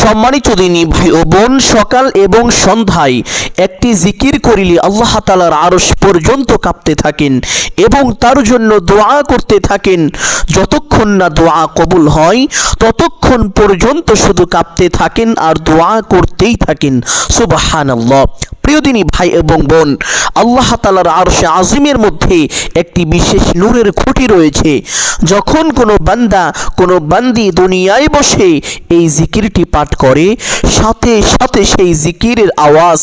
সম্মানিত দিনী ভাই ও বোন সকাল এবং সন্ধ্যায় একটি জিকির করিলে আল্লাহ তালার আরশ পর্যন্ত কাঁপতে থাকেন এবং তার জন্য দোয়া করতে থাকেন। যতক্ষণ না দোয়া কবুল হয়, ততক্ষণ পর্যন্ত শুধু কাঁপতে থাকেন আর দোয়া করতেই থাকেন। সুবাহান প্রিয় দিনী ভাই এবং বোন, আল্লাহ তালার আরশে আজিমের মধ্যে একটি বিশেষ নূরের খুঁটি রয়েছে। যখন কোনো বান্দা, কোনো বান্দি দুনিয়ায় বসে এই জিকিরটি পাঠ করে, সাথে সাথে সেই জিকিরের আওয়াজ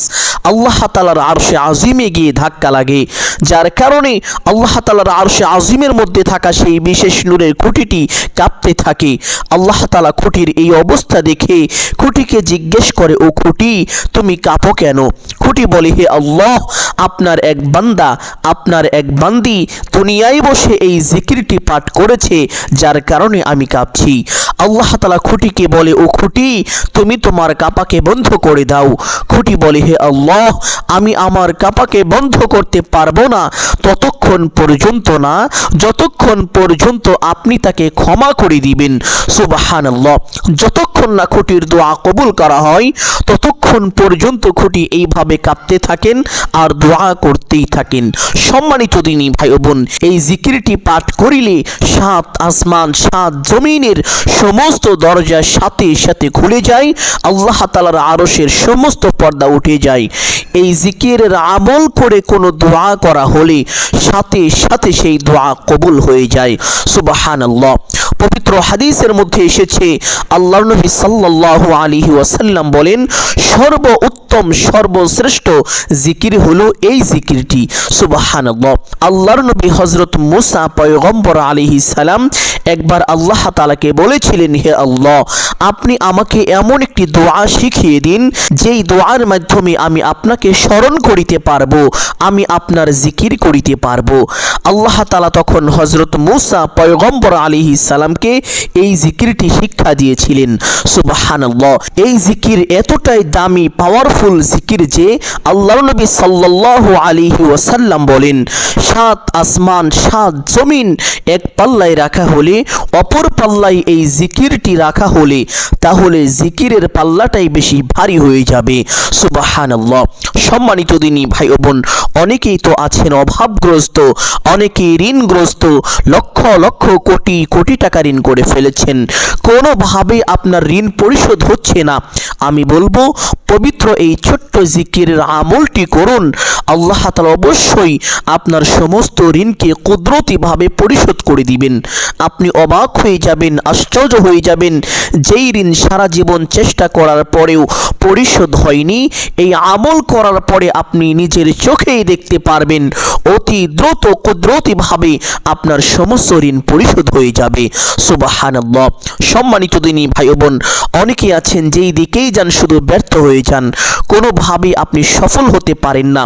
আল্লাহ তালার আরশে আজিমে গিয়ে ধাক্কা লাগে। যার কারণে আল্লাহ তালার আরশে আজিমের মধ্যে থাকা সেই বিশেষ নূরের খুঁটিটি কাঁপতে থাকে। আল্লাহ তালা খুঁটির এই অবস্থা দেখে খুঁটিকে জিজ্ঞেস করে, ও খুঁটি, তুমি কাঁপো কেন? খুঁটি বলে, হে আল্লাহ, আপনার এক বান্দা, আপনার এক বান্দি দুনিয়ায় বসে এই জিকিরটি পাঠ করেছে, যার কারণে আমি কাঁপছি। আল্লাহ তালা খুঁটিকে বলে, ও খুঁটি, তুমি তোমার কাপাকে বন্ধ করে দাও। খুঁটি বলে, হে আল্লাহ আমি আমার কাপাকে বন্ধ করতে পারব না। ততক্ষণ পর্যন্ত না, যতক্ষণ পর্যন্ত আপনি তাকে ক্ষমা করে দিবেন। সুবাহান যতক্ষণ না খুঁটির দোয়া কবুল করা হয়, ততক্ষণ পর্যন্ত খুঁটি এইভাবে কাঁপতে থাকেন আর দোয়া করতেই থাকেন। সম্মানিত দিনী ভাই বোন এই জিকিরটি পাঠ করিলে সাত আসমান, সাত জমিনের সমস্ত দরজা সাথে সাথে খুলে যায়, আল্লাহ তালার আরশের সমস্ত পর্দা উঠে যায়। এই জিকিরের আমল করে কোনো দোয়া করা হলে সাথে সাথে সেই দোয়া কবুল হয়ে যায়। সুবাহান পবিত্র হাদিসের মধ্যে এসেছে আল্লাহ নবী সাল্লাল্লাহু আলাইহি ওয়াসাল্লাম বলেন সর্ব উত্তম সর্বশ্রেষ্ঠ জিকির হলো এই জিকিরটি। সুবহানাল্লাহ। আল্লাহর নবী হযরত মুসা পয়গম্বর আলাইহিস সালাম একবার আল্লাহ তালাকে বলেছিলেন, হে আল্লাহ, আপনি আমাকে এমন একটি দোয়া শিখিয়ে দিন, যেই দোয়ার মাধ্যমে আমি আপনাকে স্মরণ করিতে পারব, আমি আপনার জিকির করিতে পারব। আল্লাহ তাআলা তখন হযরত মুসা পয়গম্বর আলাইহিস সালামকে এই জিকিরটি শিক্ষা দিয়েছিলেন। সুবহানাল্লাহ, এই জিকির এতটাই দামি পাওয়ারফুল জিকির যে আল্লাহর নবী সাল্লাল্লাহু আলাইহি ওয়াসাল্লাম বলেন, সাত আসমান, সাত জমিন এক পাল্লায় রাখা হলে, অপর পাল্লায় এই জিকিরটি রাখা হলে, তাহলে জিকিরের পাল্লাটাই বেশি ভারী হয়ে যাবে। সুবহানাল্লাহ। সম্মানিত দিনী ভাই বোন, অনেকেই তো আছেন অভাবগ্রস্ত, অনেকেই ঋণগ্রস্ত, লক্ষ লক্ষ কোটি কোটি টাকা ঋণ করে ফেলেছেন। কোনোভাবে আপনার ঋণ পরিশোধ হচ্ছে না। আমি বলব, পবিত্র এই ছোট্ট জিকিরের আমলটি করুন। আল্লাহ তালা অবশ্যই আপনার সমস্ত ঋণকে কুদরতিভাবে পরিশোধ করে দিবেন। আপনি অবাক হয়ে যাবেন, আশ্চর্য হয়ে যাবেন। যেই ঋণ সারা জীবন চেষ্টা করার পরেও পরিশোধ হয়নি। এই আমল করার পরে আপনি নিজের চোখেই দেখতে পারবেন। অতি দ্রুত কুদরতিভাবে আপনার সমস্ত ঋণ পরিশোধ হয়ে যাবে। সুবাহানাল্লাহ। সম্মানিত দিনী ভাই বোন অনেকে আছেন যেই দিকেই যান শুধু ব্যর্থ হয়ে যান। কোনোভাবে আপনি সফল হতে পারেন না।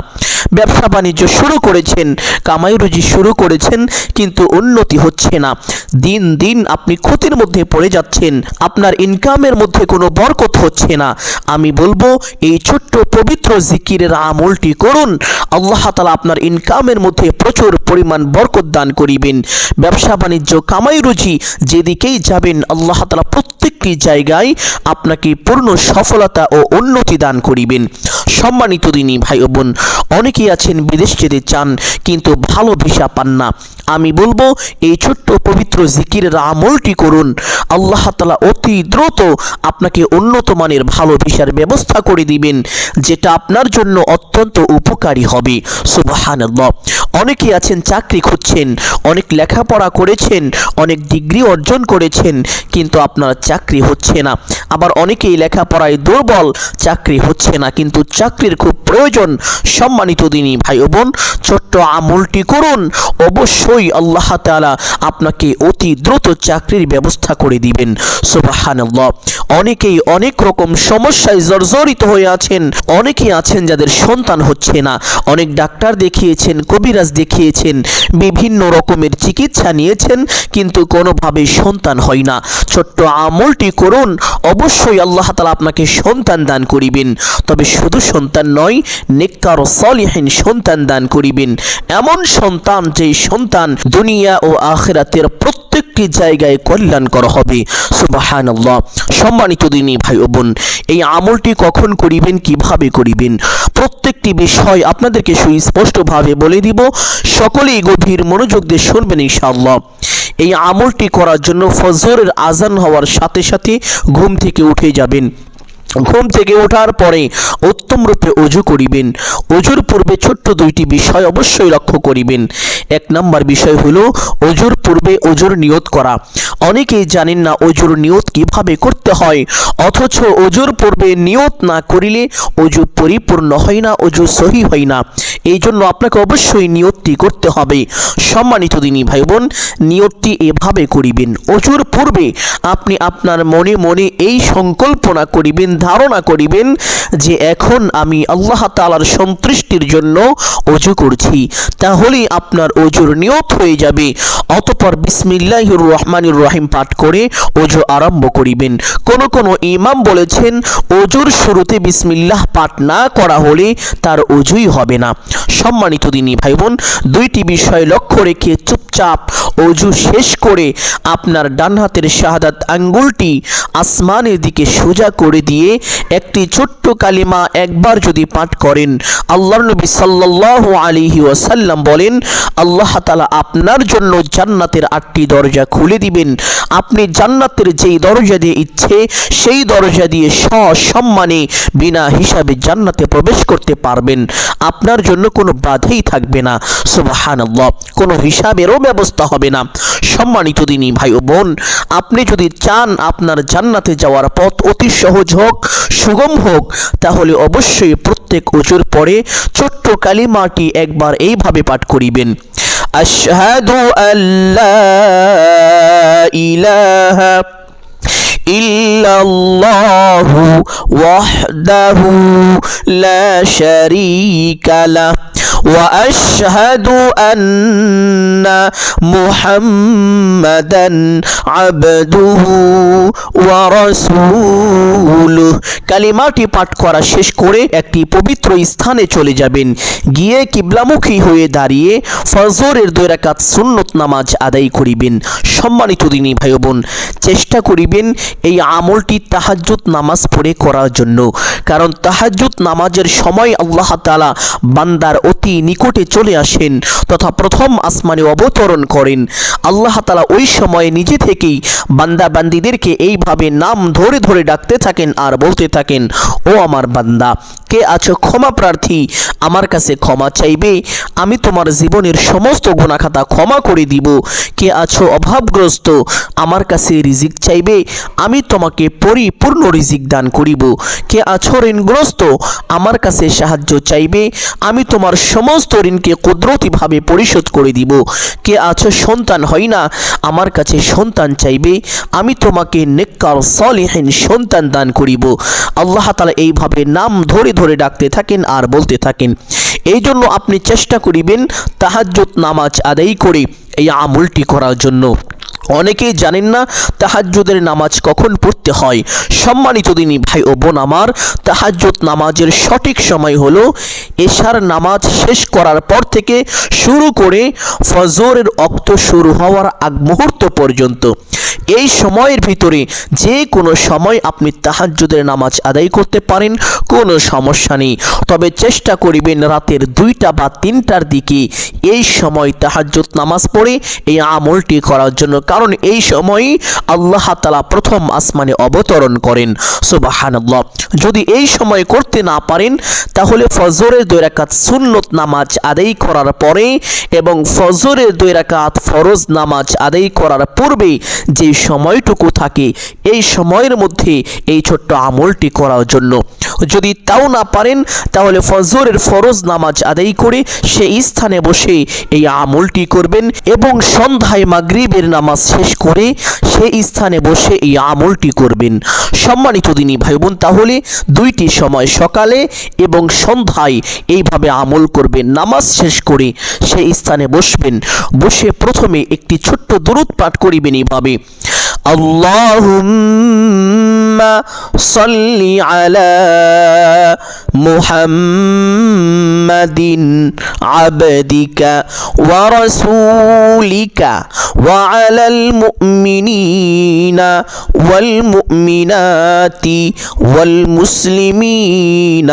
ব্যবসা বাণিজ্য শুরু করেছেন, কামাই রুজি শুরু করেছেন, কিন্তু উন্নতি হচ্ছে না। দিন দিন আপনি ক্ষতির মধ্যে পড়ে যাচ্ছেন। আপনার ইনকামের মধ্যে কোনো বরকত হচ্ছে না। আমি বলব, এই ছোট্ট পবিত্র জিকিরের আমলটি করুন। আল্লাহ তালা আপনার ইনকামের মধ্যে প্রচুর পরিমাণ বরকত দান করিবেন। ব্যবসা বাণিজ্য, কামাই রুজি যেদিকেই যাবেন, আল্লাহ তালা প্রত্যেকটি জায়গায় আপনাকে পূর্ণ সফলতা ও উন্নতি দান করিবেন। সম্মানিত দিনী ভাই ও বোন, অনেকেই আছেন বিদেশ যেতে চান কিন্তু ভালো ভিসা পান না। আমি বলব, এই ছোট্ট পবিত্র জিকিরের আমলটি করুন। আল্লাহ তালা অতি দ্রুত আপনাকে উন্নত মানের ভালো ভিসার ব্যবস্থা করে দিবেন, যেটা আপনার জন্য অত্যন্ত উপকারী হবে। সুবাহানাল্লাহ। অনেকে আছেন, চাকরি খুঁজছেন, অনেক লেখাপড়া করেছেন, অনেক ডিগ্রি অর্জন করেছেন, কিন্তু আপনার চাকরি হচ্ছে না। আবার অনেকেই লেখাপড়ায় দুর্বল, চাকরি হচ্ছে না, কিন্তু চাকরির খুব প্রয়োজন, সম্মানিত দিনী ভাই ও বোন, ছোট্ট আমলটি করুন, অবশ্যই আল্লাহ তাআলা আপনাকে অতি দ্রুত চাকরির ব্যবস্থা করে দিবেন, সুবহানাল্লাহ। অনেকেই অনেক রকম সমস্যায় জর্জরিত হয়ে আছেন, অনেকেই আছেন যাদের সন্তান হচ্ছে না, অনেক ডাক্তার দেখিয়েছেন কবিরাজ দেখিয়েছেন, বিভিন্ন রকমের চিকিৎসা নিয়েছেন, কিন্তু কোনোভাবে সন্তান হয় না। ছোট্ট আমলটি করুন, অবশ্যই আল্লাহ তালা আপনাকে সন্তান দান করিবেন। তবে শুধু সন্তান নয়, নেককার সলিহীন সন্তান দান করিবেন। এমন সন্তান যেই সন্তান দুনিয়া ও আখেরাতের প্রত্যেকটি জায়গায় কল্যাণকর হবে। সুবাহানাল্লাহ। সম্মানিত দিনী ভাই ও বোন, এই আমলটি কখন করিবেন, কীভাবে করিবেন? প্রত্যেকটি বিষয় আপনাদেরকে সুস্পষ্টভাবে বলে দিব, সকলেই গভীর মনোযোগ দিয়ে শুনবেন ইনশাআল্লাহ। এই আমলটি করার জন্য ফজরের আজান হওয়ার সাথে সাথে ঘুম থেকে উঠে যাবেন। ঘুম থেকে ওঠার পরে উত্তম রূপে অজু করিবেন। অজুর পূর্বে ছোট্ট দুইটি বিষয় অবশ্যই লক্ষ্য করিবেন। এক নম্বর বিষয় হলো অজুর পূর্বে অজুর নিয়ত করা। অনেকেই জানেন না অজুর নিয়ত কীভাবে করতে হয়, অথচ অজুর পূর্বে নিয়ত না করিলে অজু পরিপূর্ণ হয় না, অজু সহি হয় না। এই জন্য আপনাকে অবশ্যই নিয়তটি করতে হবে। সম্মানিত দিনী ভাই বোন নিয়তটি এভাবে করিবেন। অজুর পূর্বে আপনি আপনার মনে মনে এই সংকল্পনা করিবেন ধারণা করিবেন যে এখন আমি আল্লাহ তালার সন্তুষ্টির জন্য অজু করছি, তাহলেই আপনার অজুর নিয়ত হয়ে যাবে। অতপর বিসমিল্লাহির রহমানির রহিম পাঠ করে অজু আরম্ভ করিবেন। কোন কোন ইমাম বলেছেন অজুর শুরুতে বিসমিল্লাহ পাঠ না করা হলে তার অজুই হবে না। সম্মানিত দিনী ভাই বোন দুইটি বিষয় লক্ষ্য রেখে চুপচাপ অজু শেষ করে আপনার ডান হাতের শাহাদাত আঙ্গুলটি আসমানের দিকে সোজা করে দিয়ে একটি ছোট্ট কালিমা একবার যদি পাঠ করেন, আল্লাহর নবী সাল্লাল্লাহু আলাইহি ওয়াসাল্লাম বলেন, আল্লাহ তাআলা আপনার জন্য জান্নাতের আটটি দরজা খুলে দিবেন। আপনি জান্নাতের যেই দরজা দিয়ে ইচ্ছে, সেই দরজা দিয়ে সসম্মানে বিনা হিসাবে জান্নাতে প্রবেশ করতে পারবেন। আপনার জন্য কোনো বাধাই থাকবে না। সুবহানাল্লাহ। কোনো হিসাবেরও ব্যবস্থা হবে না। সম্মানিত দিনই ভাই ও বোন, আপনি যদি চান আপনার জান্নাতে যাওয়ার পথ অতি সহজ হোক, সুগম হোক, তাহলে অবশ্যই প্রত্যেক উঁচুর পরে ছোট্ট কালিমাটি একবার এইভাবে পাঠ করিবেন। আশহাদু আল্লাহ ইলাহা إلا الله وحده لا شريك له وأشهد أن محمدا عبده ورسوله কালিমাটি পাঠ করা শেষ করে একটি পবিত্র স্থানে চলে যাবেন গিয়ে কিবলামুখী হয়ে দাঁড়িয়ে ফজরের দুই রাকাত সুন্নত নামাজ আদায় করিবেন সম্মানিত দিনী ভাই বোন চেষ্টা করিবেন এই আমলটি তাহাজ্জুদ নামাজ পড়ে করার জন্য। কারণ তাহাজ্জুদ নামাজের সময় আল্লাহ তালা বান্দার অতি নিকটে চলে আসেন তথা প্রথম আসমানে অবতরণ করেন। আল্লাহ তালা ওই সময়ে নিজে থেকেই বান্দা বান্দিদেরকে এইভাবে নাম ধরে ধরে ডাকতে থাকেন আর বলতে থাকেন, ও আমার বান্দা কে আছো ক্ষমা প্রার্থী? আমার কাছে ক্ষমা চাইবে। আমি তোমার জীবনের সমস্ত গুণাখাতা ক্ষমা করে দিব। কে আছো অভাবগ্রস্ত? আমার কাছে রিজিক চাইবে। আমি তোমাকে পরিপূর্ণ রিজিক দান করিব। কে আছো ঋণগ্রস্ত? আমার কাছে সাহায্য চাইবে। আমি তোমার সমস্ত ঋণকে কুদরতিভাবে পরিশোধ করে দিব। কে আছো সন্তান হয় না? আমার কাছে সন্তান চাইবে। আমি তোমাকে নেককার, সলিহীন সন্তান দান করিব। আল্লাহ তালা এইভাবে নাম ধরে ধরে ডাকতে থাকেন আর বলতে থাকেন। এই জন্য আপনি চেষ্টা করিবেন তাহাজ্জুদ নামাজ আদায় করে এই আমলটি করার জন্য। অনেকেই জানেন না তাহাজ্জুদের নামাজ কখন পড়তে হয়। সম্মানিত দিনী ভাই ও বোন আমার, তাহাজ্জুদ নামাজের সঠিক সময় হলো এশার নামাজ শেষ করার পর থেকে শুরু করে ফজরের অক্ত শুরু হওয়ার আগ মুহূর্ত পর্যন্ত। এই সময়ের ভিতরে যে কোনো সময় আপনি তাহাজ্জুদের নামাজ আদায় করতে পারেন, কোনো সমস্যা নেই। তবে চেষ্টা করিবেন রাতের দুইটা বা তিনটার দিকে এই সময় তাহাজ্জুদ নামাজ পড়ে এই আমলটি করার জন্য। কারণ এই সময়ই আল্লাহ তালা প্রথম আসমানে অবতরণ করেন। সুবাহানাল্লাহ। যদি এই সময় করতে না পারেন, তাহলে ফজরের দুই রাকাত সুন্নত নামাজ আদায় করার পরে এবং ফজরের দুই রাকাত ফরজ নামাজ আদায় করার পূর্বে যে সময়টুকু থাকে, এই সময়ের মধ্যে এই ছোট্ট আমলটি করার জন্য। যদি তাও না পারেন, তাহলে ফজরের ফরজ নামাজ আদায় করে সেই স্থানে বসে এই আমলটি করবেন এবং সন্ধ্যায় মাগরিবের নামাজ শেষ করে সেই স্থানে বসে এই আমলটি করবেন। সম্মানিত দিনী ভাই বোন তাহলে দুইটি সময় সকালে এবং সন্ধ্যায় এইভাবে আমল করবেন, নামাজ শেষ করে সেই স্থানে বসবেন, বসে প্রথমে একটি ছোট্ট দূরত পাঠ করিবেন এইভাবে আল্লাহ صل على محمد عبدك ورسولك وعلى المؤمنين والمؤمنات والمسلمين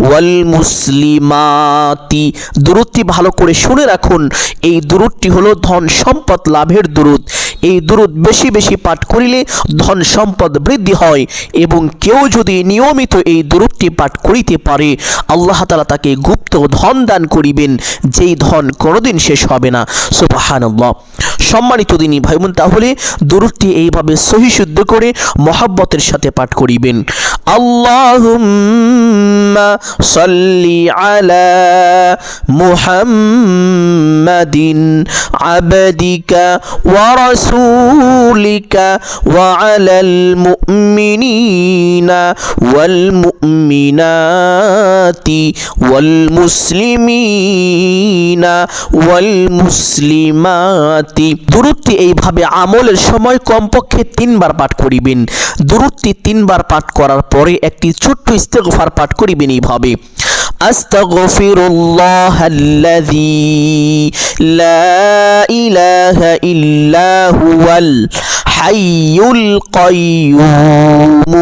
والمسلمات দূরত্বটি ভালো করে শুনে রাখুন এই দূরত্বটি হলো ধন সম্পদ লাভের দূরত এই দূরত বেশি বেশি পাঠ করিলে ধন সম্পদ বৃদ্ধি হয় এবং কেউ যদি নিয়মিত এই দুরুদটি পাঠ করিতে পারে, আল্লাহ তালা তাকে গুপ্ত ধন দান করিবেন, যেই ধন কোনোদিন শেষ হবে না। সুবাহানুল্লাহ। সম্মানিত দিনই ভাইবোন, তাহলে দুরুদটি এইভাবে সহিশুদ্ধ করে মহাব্বতের সাথে পাঠ করিবেন। মুহাম্মাদিন আবদিকা ওয়া রাসূলিকা ওয়া আলাল মুমিনিনা ওয়াল মুমিনাতি ওয়াল মুসলিমাতি। দূরত্বটি এইভাবে আমলের সময় কমপক্ষে তিনবার পাঠ করিবেন। দূরত্বটি তিনবার পাঠ করার পরে একটি ছোট্ট ইস্তেগফার পাঠ করিবেন এইভাবে أستغفر الله الذي لا إله إلا هو الحي القيوم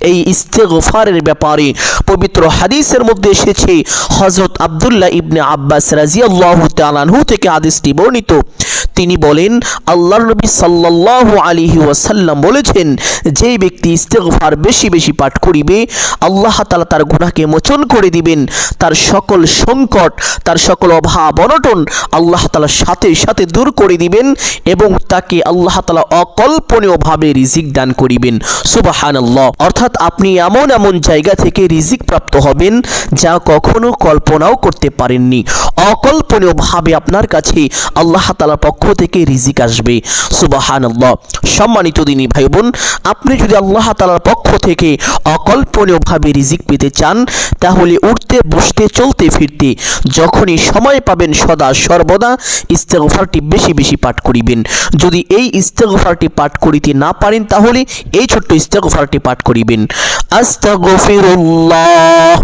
এই ইস্তেগফারের ব্যাপারে পবিত্র হাদিসের মধ্যে এসেছে হজরত আবদুল্লাহ ইবনে আব্বাস রাজিয়াল্লাহু তাআলাহু থেকে হাদিসটি বর্ণিত। তিনি বলেন, আল্লাহর নবী সাল্লাল্লাহু আলাইহি ওয়াসাল্লাম বলেছেন, যেই ব্যক্তি ইস্তেগফার বেশি বেশি পাঠ করিবে, আল্লাহ তাআলা তার গুনাহকে মোচন করে দিবেন। তার সকল সংকট, তার সকল অভাব, অনটন আল্লাহ তাআলা সাথে সাথে দূর করে দিবেন এবং তাকে আল্লাহ তাআলা অকল্পনীয়ভাবে রিজিক দান করিবেন। সুবহানাল্লাহ। অর্থাৎ আপনি এমন এমন জায়গা থেকে রিজিক প্রাপ্ত হবেন যা কখনো কল্পনাও করতে পারেননি। অকল্পনীয়ভাবে আপনার কাছে আল্লাহ তাআলার পক্ষ থেকে রিজিক আসবে। সুবহানাল্লাহ। সম্মানিত দিনী ভাই বোন আপনি যদি আল্লাহ তাআলার পক্ষ থেকে অকল্পনীয়ভাবে রিজিক পেতে চান, তাহলে উঠতে, বসতে, চলতে, ফিরতে যখনই সময় পাবেন সদা সর্বদা ইস্তেগফারটি বেশি বেশি পাঠ করিবেন। যদি এই ইস্তেগফারটি পাঠ করিতে না পারেন, তাহলে এই ছোট্ট ইস্তেগফারটি পাঠ করিবেন। আস্তাগফিরুল্লাহ।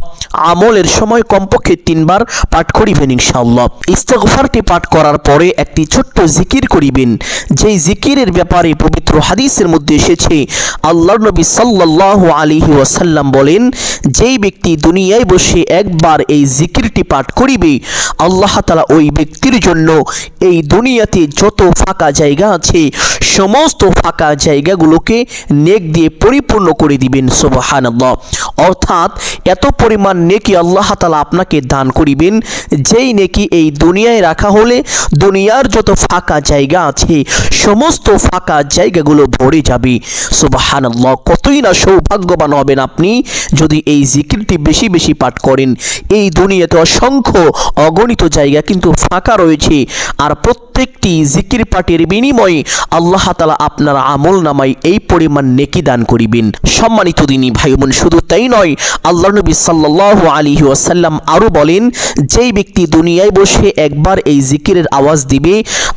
আমলের সময় কমপক্ষে তিনবার পাঠ করিবেন ইনশাআল্লাহ। ইস্তেগফারটি পাঠ করার পরে একটি ছোট্ট জিকির করিবেন। যেই জিকিরের ব্যাপারে পবিত্র হাদিসের মধ্যে এসেছে, আল্লাহর নবী সাল্লাল্লাহু আলাইহি ওয়াসাল্লাম বলেন, যেই ব্যক্তি দুনিয়ায় বসে একবার এই জিকিরটি পাঠ করিবে, আল্লাহ তাআলা ওই ব্যক্তির জন্য এই দুনিয়াতে যত ফাঁকা জায়গা আছে, সমস্ত ফাঁকা জায়গাগুলোকে নেক দিয়ে পরিপূর্ণ করে দিবেন। সুবহানাল্লাহ। অর্থাৎ এত পরিমাণ নেকি আল্লাহ তাআলা আপনাকে দান করিবেন, যেই নেকি এই দুনিয়ায় রাখা হলে দুনিয়ার যত ফাঁকা জায়গা আছে, সমস্ত ফাঁকা জায়গাগুলো ভরে যাবে। সুবহানাল্লাহ, কতই না সৌভাগ্যবান হবেন আপনি যদি এই জিকিরটি বেশি বেশি পাঠ করেন। এই দুনিয়াতে অসংখ্য অগণিত জায়গা কিন্তু ফাঁকা রয়েছে, আর প্রত্যেকটি জিকির পাঠের বিনিময়ে আল্লাহ তালা আপনার আমল নামাই এই পরিমাণ নেকি দান করিবেন। সম্মানিত দিনী ভাই বোন শুধু তাই নয় আল্লাহ নবী সাল্লাহ আলী ওয়াসাল্লাম আরও বলেন, যেই ব্যক্তি দুনিয়ায় বসে একবার এই জিকিরের আওয়াজ দিবে,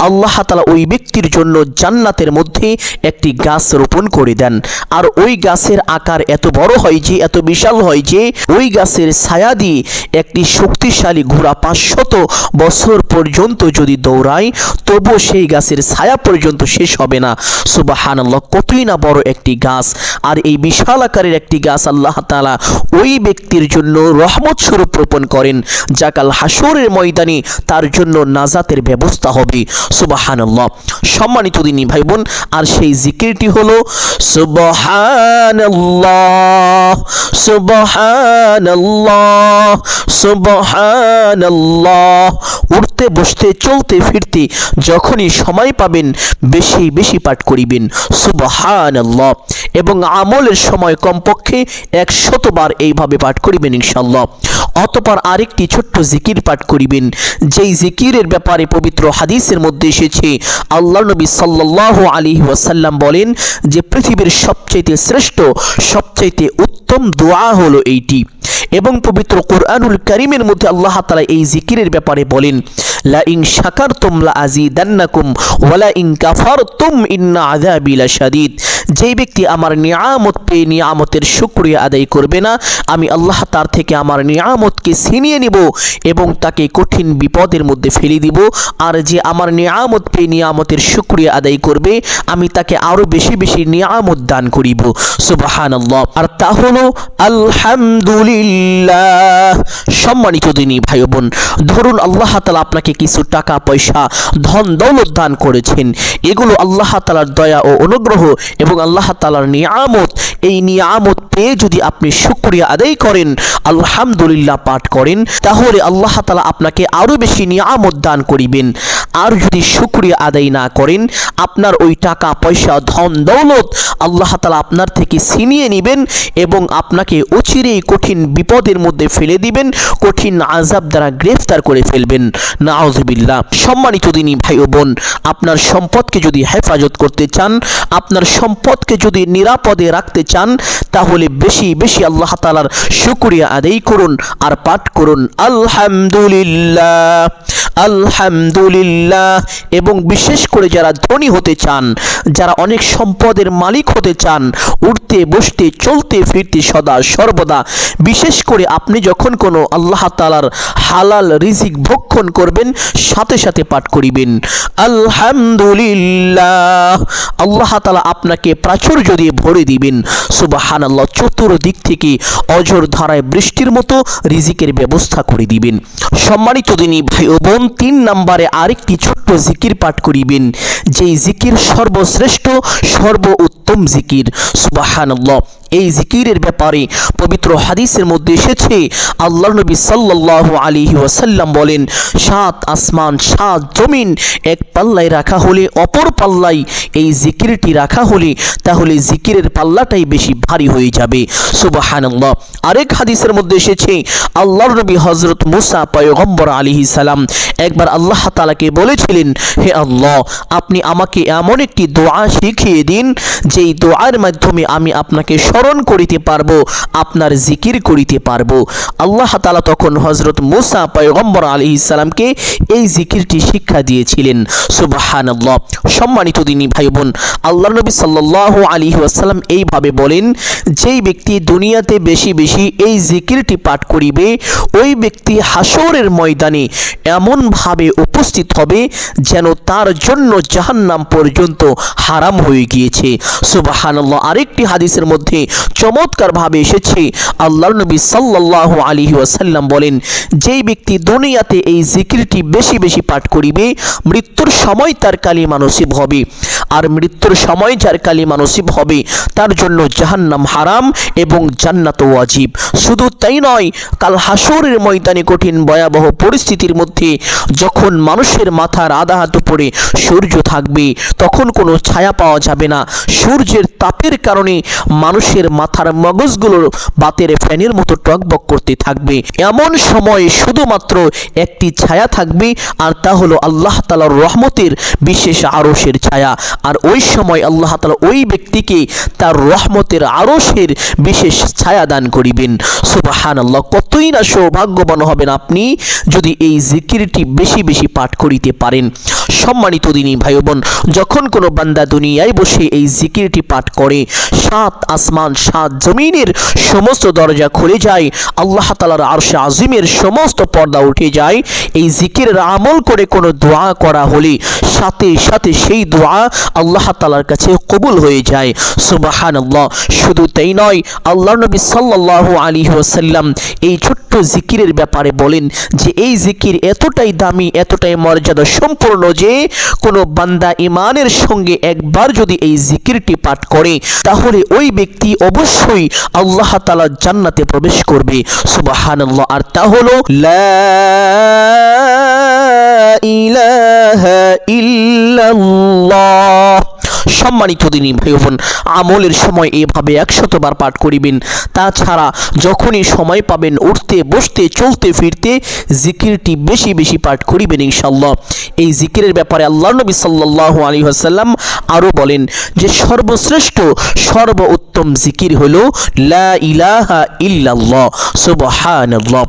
আল্লাহ তালা ওই ব্যক্তির জন্য জান্নাতের মধ্যে একটি গাছ রোপণ করে দেন। আর ওই গাছের আকার এত বড় হয় যে, এত বিশাল হয় যে, ওই গাছের ছায়া দিয়ে একটি শক্তিশালী ঘোড়া পাঁচশত বছর পর্যন্ত যদি দৌড়ায় তবুও সেই গাছের ছায়া পর্যন্ত শেষ হবে না। সুবাহানাল্লাহ, কতই না বড় একটি গাছ। আর এই বিশাল আকারের একটি গাছ আল্লাহ তালা ওই ব্যক্তির জন্য রহমত স্বরূপ রোপণ করেন, যা কাল হাসরের ময়দানে তার জন্য নাজাতের ব্যবস্থা হবে। সুবাহানাল্লাহ সম্মানিত দিনী ভাই বোন আর সেই জিকিরটি হলো, সুবহানাল্লাহ সুবহানাল্লাহ সুবহানাল্লাহ। উঠতে, বসতে, চলতে, ফিরতে, যখনই সময় পাবেন, বেশি বেশি পাঠ করিবেন সুবহান এবং আমলের সময় কমপক্ষে একশতবার এইভাবে পাঠ করিবেন ইনশাল্লাহ অতপর আরেকটি ছোট্ট জিকির পাঠ করিবেন, যেই জিকিরের ব্যাপারে পবিত্র হাদিসের মধ্যে এসেছে, আল্লাহ নবী সাল্লাহ আলী ওয়াসাল্লাম বলেন যে পৃথিবীর সবচাইতে শ্রেষ্ঠ, সবচাইতে উত্তম দোয়া হলো এইটি। এবং পবিত্র কোরআনুল করিমের মধ্যে আল্লাহ তালা এই জিকিরের ব্যাপারে বলেন লা ইন শাকারতুম লা আযীদান্নাকুম ওয়ালা ইন কাফারতুম ইন্না আযাবি লাশাদীদ। যেই ব্যক্তি আমার নিয়ামত পেয়ে নিয়ামতের শুকরিয়া আদায় করবে না, আমি আল্লাহ তার থেকে আমার নিয়ামতকে ছিনিয়ে নিব এবং তাকে কঠিন বিপদের মধ্যে ফেলে দিব। আর যে আমার নিয়ামত পেয়ে নিয়ামতের শুকরিয়া আদায় করবে, আমি তাকে আরও বেশি বেশি নিয়ামত দান করিব। সুবহানাল্লাহ। আর তা হলো, আলহামদুলিল্লাহ। সম্মানিত দিনী ভাই বোন, ধরুন আল্লাহ তালা আপনাকে কিছু টাকা, পয়সা, ধন দৌলত দান করেছেন। এগুলো আল্লাহ তালার দয়া ও অনুগ্রহ এবং আল্লাহ তালার নিয়ামত। এই নিয়ামত পেয়ে যদি আপনি শুক্রিয়া আদায় করেন, আলহামদুলিল্লাহ পাঠ করেন, তাহলে আল্লাহ তালা আপনাকে আরও বেশি নিয়ামত দান করিবেন। আর যদি শুক্রিয়া আদায় না করেন, আপনার ওই টাকা, পয়সা, ধন, দৌলত আল্লাহ তালা আপনার থেকে ছিনিয়ে নেবেন এবং আপনাকে অচিরেই কঠিন বিপদের মধ্যে ফেলে দিবেন, কঠিন আজাব দ্বারা গ্রেফতার করে ফেলবেন। নাউজবিল্লাহ। সম্মানিত দিনী ভাই ও বোন, আপনার সম্পদকে যদি হেফাজত করতে চান, আপনার সম্পদকে যদি নিরাপদে রাখতে চান, তাহলে বেশি বেশি আল্লাহ তালার শুক্রিয়া আদায় করুন আর পাঠ করুন, আলহামদুলিল্লাহ আলহামদুলিল্লাহ। এবং বিশেষ করে যারা ধনী হতে চান, যারা অনেক সম্পদের মালিক হতে চান উঠতে বসতে, চলতে, ফিরতে সদা, সর্বদা, বিশেষ করে আপনি যখন কোনো আল্লাহ তালার হালাল রিজিক ভক্ষণ করবেন, সাথে সাথে পাঠ করিবেন। আলহামদুলিল্লাহ, আল্লাহ তালা আপনাকে প্রাচুর্য দিয়ে ভরে দিবেন। সুবাহান আল্লাহ চতুর্দিক থেকে অজর ধারায় বৃষ্টির মতো রিজিকের ব্যবস্থা করে দিবেন। সম্মানিত দিনী ভাই ও বোন, তিন নম্বরে আরেকটি ছোট্ট জিকির পাঠ করিবেন। যেই জিকির সর্বশ্রেষ্ঠ সর্ব উত্তম জিকির। সুবাহান এই জিকিরের ব্যাপারে পবিত্র হাদিসের মধ্যে এসেছে আল্লাহ নবী সাল্লাল্লাহু আলাইহি ওয়াসাল্লাম বলেন, সাত আসমান, সাত জমিন, এক পাল্লায় রাখা হলে অপর পাল্লায় এই জিকিরটি রাখা হলে তাহলে জিকিরের পাল্লাটাই বেশি ভারী হয়ে যাবে। সুবহানাল্লাহ। আরেক হাদিসের মধ্যে এসেছে, আল্লাহর নবী হজরত মুসা পয়গম্বর আলাইহি সালাম একবার আল্লাহ তালাকে বলেছিলেন, হে আল্লাহ, আপনি আমাকে এমন একটি দোয়া শিখিয়ে দিন, যেই দোয়ার মাধ্যমে আমি আপনাকে স্মরণ করিতে পারব, আপনার জিকির করিতে পারব। আল্লাহ তালা তখন হজরত মুসা পয়গম্বর আলী ইসলামকে এই জিকিরটি শিক্ষা দিয়েছিলেন। সুবাহান সম্মানিত দিনী ভাই বোন আল্লাহ নবী সাল্লাহ আলী ওয়াসাল্লাম এইভাবে বলেন, যেই ব্যক্তি দুনিয়াতে বেশি বেশি এই জিকিরটি পাঠ করিবে, ওই ব্যক্তি হাসরের ময়দানে এমনভাবে উপস্থিত হবে যেন তার জন্য জাহান্নাম পর্যন্ত হারাম হয়ে গিয়েছে। সুবাহানাল্লাহ। আরেকটি হাদিসের মধ্যে চমৎকারভাবে এসেছে। আল্লাহ নবী সাল্লাহ আলী ওয়াসাল্লাম বলেন, যেই ব্যক্তি দুনিয়াতে এই জিকিরটি বেশি বেশি পাঠ করিবে, মৃত্যুর সময় তার কালিমা নসিব হবে। আর মৃত্যুর সময় যার কালিমা নসিব হবে, তার জন্য জাহান্নাম হারাম এবং জান্নাত ওয়াজিব। শুধু তাই নয়, কাল হাসরের ময়দানে কঠিন ভয়াবহ পরিস্থিতির মধ্যে যখন মানুষের মাথার আধা হাত উপরে সূর্য থাকবে, তখন কোনো ছায়া পাওয়া যাবে না। সূর্যের তাপের কারণে মানুষের মাথার মগজগুলো বাতের ফ্যানের মতো টকবক করতে থাকবে। এমন সময় শুধুমাত্র একটি ছায়া থাকবে, আর তা হলো আল্লাহ তালার রহমতের বিশেষ আরসের ছায়া। আর ওই সময় আল্লাহ তালা ওই ব্যক্তিকে তার রহমতের আরসের বিশেষ ছায়া দান করিবেন। সুবাহান আল্লাহ কতই না সৌভাগ্যবান হবেন আপনি যদি এই জিকিরটি বেশি বেশি পাঠ করিতে পারেন। সম্মানিত দিনী ভাই বোন যখন কোনো বান্দা দুনিয়ায় বসে এই জিকিরটি পাঠ করে, সাত আসমান, সাত জমিনের সমস্ত দরজা খুলে যায়, আল্লাহ তালার আরশে আজিমের সমস্ত পর্দা উঠে যায়, এই জিকিরের আমল করে কোনো দোয়া করা হলে সাথে সাথে সেই দোয়া আল্লাহ তালার কাছে কবুল হয়ে যায়। সুবাহান আল্লাহ শুধু তাই নয় আল্লাহ নবী সাল্লাহ আলী ওসাল্লাম এই ছোট্ট জিকিরের ব্যাপারে বলেন যে, এই জিকির এতটাই দামি, এতটাই মর্যাদা সম্পূর্ণ যে যে কোনো বান্দা ইমানের সঙ্গে একবার যদি এই জিকিরটি পাঠ করে, তাহলে ওই ব্যক্তি অবশ্যই আল্লাহ তাআলা জান্নাতে প্রবেশ করবে। সুবাহান আর তা হলো ইলাহা ইল্লাল্লাহ। সম্মানিত দিনী ভাই বোন আমলের সময় এভাবে একশতবার পাঠ করিবেন। তাছাড়া যখনই সময় পাবেন উঠতে, বসতে, চলতে, ফিরতে জিকিরটি বেশি বেশি পাঠ করিবেন ইনশাল্লাহ এই জিকিরের ব্যাপারে আল্লাহ নবী সাল্লাহ আলী আসাল্লাম আরও বলেন যে, সর্বশ্রেষ্ঠ সর্ব উত্তম জিকির হলো লা ইলাহা ইল্লাল্লাহ, সুবহানাল্লাহ।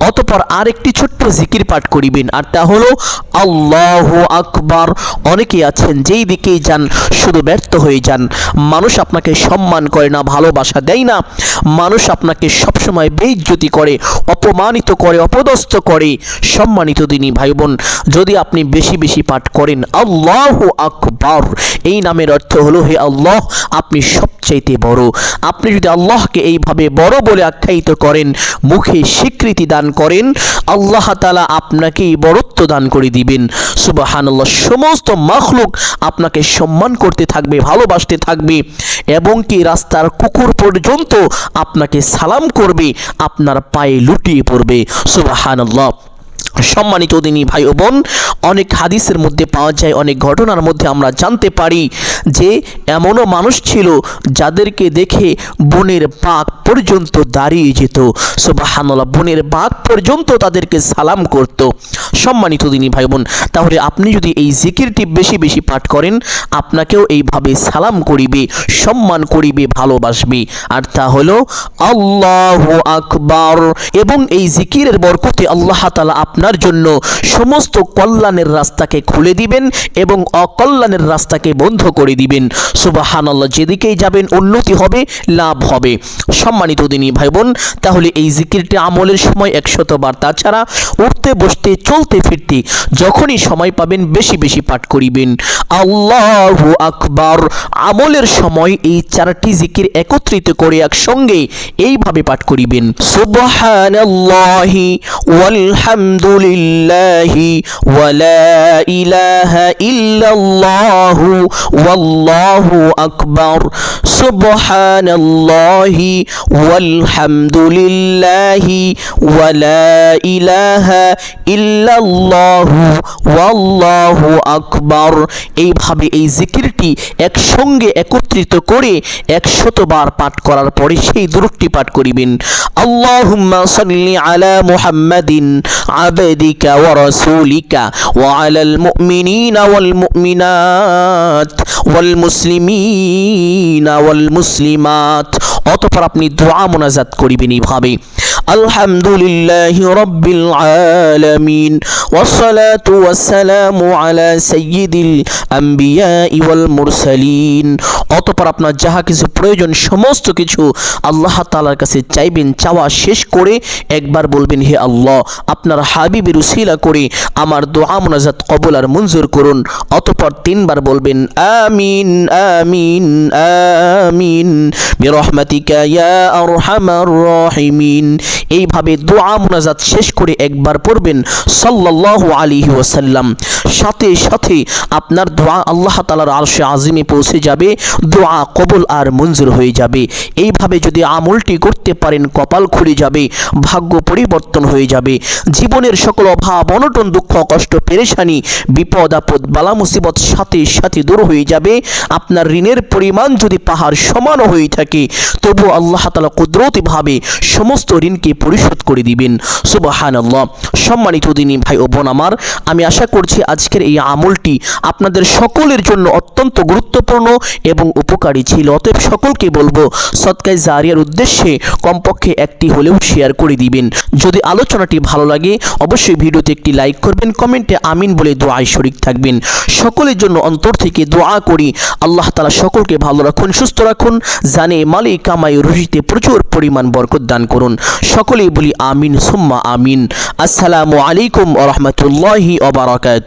অতপর আরেকটি ছোট্ট জিকির পাঠ করিবেন। আর তা হলো, আল্লাহ আকবার। অনেকে আছেন যেই দিকেই যান, শুধু ব্যর্থ হয়ে যান। মানুষ আপনাকে সম্মান করে না, ভালোবাসা দেয় না। মানুষ আপনাকে সবসময় বেইজ্জতি করে, অপমানিত করে, অপদস্থ করে। সম্মানিত দিনী ভাই বোন যদি আপনি বেশি বেশি পাঠ করেন, আল্লাহ আকবার। এই নামের অর্থ হলো, হে আল্লাহ, আপনি সবচাইতে বড়। আপনি যদি আল্লাহকে এইভাবে বড় বলে আখ্যায়িত করেন, মুখে স্বীকৃতি দান করেন, আল্লাহ তালা আপনাকেই বড়ত্ব দান করে দিবেন। সুবাহান্লাহ সমস্ত মখলুক আপনাকে সম্মান করতে থাকবে, ভালোবাসতে থাকবে, এবং কি রাস্তার কুকুর পর্যন্ত আপনাকে সালাম করবে, আপনার পায়ে লুটিয়ে পড়বে। সুবাহান্লাহ সম্মানিত দিনী ভাই ও বোন, অনেক হাদিসের মধ্যে পাওয়া যায়, অনেক ঘটনার মধ্যে আমরা জানতে পারি যে এমনও মানুষ ছিল যাদেরকে দেখে বনের বাঘ পর্যন্ত দাঁড়িয়ে যেত। সোবাহান্লাহ বনের বাঘ পর্যন্ত তাদেরকে সালাম করত। সম্মানিত দিনী ভাই বোন তাহলে আপনি যদি এই জিকিরটি বেশি বেশি পাঠ করেন, আপনাকেও এইভাবে সালাম করিবে, সম্মান করিবে, ভালোবাসবে। আর তা হলো, আল্লাহ আকবার। এবং এই জিকিরের বরকতে আল্লাহ তালা আপনার জন্য সমস্ত কল্যাণের রাস্তাকে খুলে দিবেন এবং অকল্যাণের রাস্তাকে বন্ধ করে দিবেন। সুবাহান আল্লাহ যেদিকেই যাবেন উন্নতি হবে, লাভ হবে। সম্মানিত দিনী ভাই বোন তাহলে এই জিকিরটি আমলের সময় একশতবার তাছাড়া উঠতে, বসতে, চলতে, ফিরতে যখনই সময় পাবেন, বেশি বেশি পাঠ করিবেন। আল্লাহ আকবার। আমলের সময় এই চারটি জিকির একত্রিত করে একসঙ্গে এইভাবে পাঠ করিবেন। সুবহানাল্লাহি ওয়ালহামদুলিল্লাহি ওয়ালা ইলাহা ইল্লাল্লাহু ওয়াল্লাহু আকবার। সুবহানাল্লাহি ওয়ালহামদুলিল্লাহি ওয়ালা ইলাহা ইল্লাল্লাহু ওয়াল্লাহু আকবার। এইভাবে এই জিকিরটি একসঙ্গে একত্রিত করে একশতবার পাঠ করার পরে সেই দূরটি পাঠ করিবেন। আল্লাহুম্মা সাল্লি আলা মুহাম্মাদিন আবদিকা ওয়া রাসূলিকা ওয়া আলাল মুমিনিনা ওয়াল মুমিনাত ওয়াল মুসলিমিনা মুসলিমাত। অতপর আপনি দোয়া মোনাজাত করিবেন এইভাবে। আলহামদুলিল্লাহ রব্বিল আলামিন والصلاة والسلام على سيد الأنبياء والمرسلين অতপর আপনার যাহা কিছু প্রয়োজন সমস্ত কিছু আল্লাহ তাআলার কাছে চাইবেন চাওয়া শেষ করে একবার বলবেন হে আল্লাহ আপনার হাবিবের উসিলা করে আমার দোয়া মোনাজাত কবুল আর মঞ্জুর করুন অতপর তিনবার বলবেন আমিন আমিন আমিন বিরহমাতিকা ইয়া আরহামার রাহিমিন এইভাবে দোয়া মোনাজাত শেষ করে একবার পড়বেন সাল্লাল্লাহু আলাইহি ওয়াসাল্লাম। সাথে সাথে আপনার দোয়া আল্লাহ তাআলার আরশে আজিমে পৌঁছে যাবে, দোয়া কবুল আর মঞ্জুর হয়ে যাবে। এইভাবে যদি আমলটি করতে পারেন, কপাল খুলে যাবে, ভাগ্য পরিবর্তন হয়ে যাবে। জীবনের সকল অভাব, অনটন, দুঃখ, কষ্ট, পেরেশানি, বিপদ, আপদ, বালা, মুসিবত সাথে সাথে দূর হয়ে যাবে। আপনার ঋণের পরিমাণ যদি পাহাড় সমানও হয়ে থাকে তবু আল্লাহ তালা কুদরতিভাবে সমস্ত ঋণকে পরিশোধ করে দিবেন। সুবাহান আল্লাহ সম্মানিত দিনী ভাই ও বোন আমার, আমি আশা করছি আজকের এই আমলটি আপনাদের সকলের জন্য অত্যন্ত গুরুত্বপূর্ণ এবং উপকারী ছিল। অতএব সকলকে বলব, সৎকায় জারিয়ার উদ্দেশ্যে কমপক্ষে একটি হলেও শেয়ার করে দিবেন। যদি আলোচনাটি ভালো লাগে, অবশ্যই ভিডিওতে একটি লাইক করবেন, কমেন্টে আমিন বলে দোয়ায় শরিক থাকবেন। সকলের জন্য অন্তর থেকে দোয়া করি, আল্লাহ তালা সকলকে ভালো রাখুন, সুস্থ রাখুন, জানে মালিক কামাই রুজিতে প্রচুর পরিমাণ বরকত দান করুন। সকলেই বলি আমিন সুম্মা আমিন। আসসালামু আলাইকুম ওরহমতুল্লাহি ওবরাকাত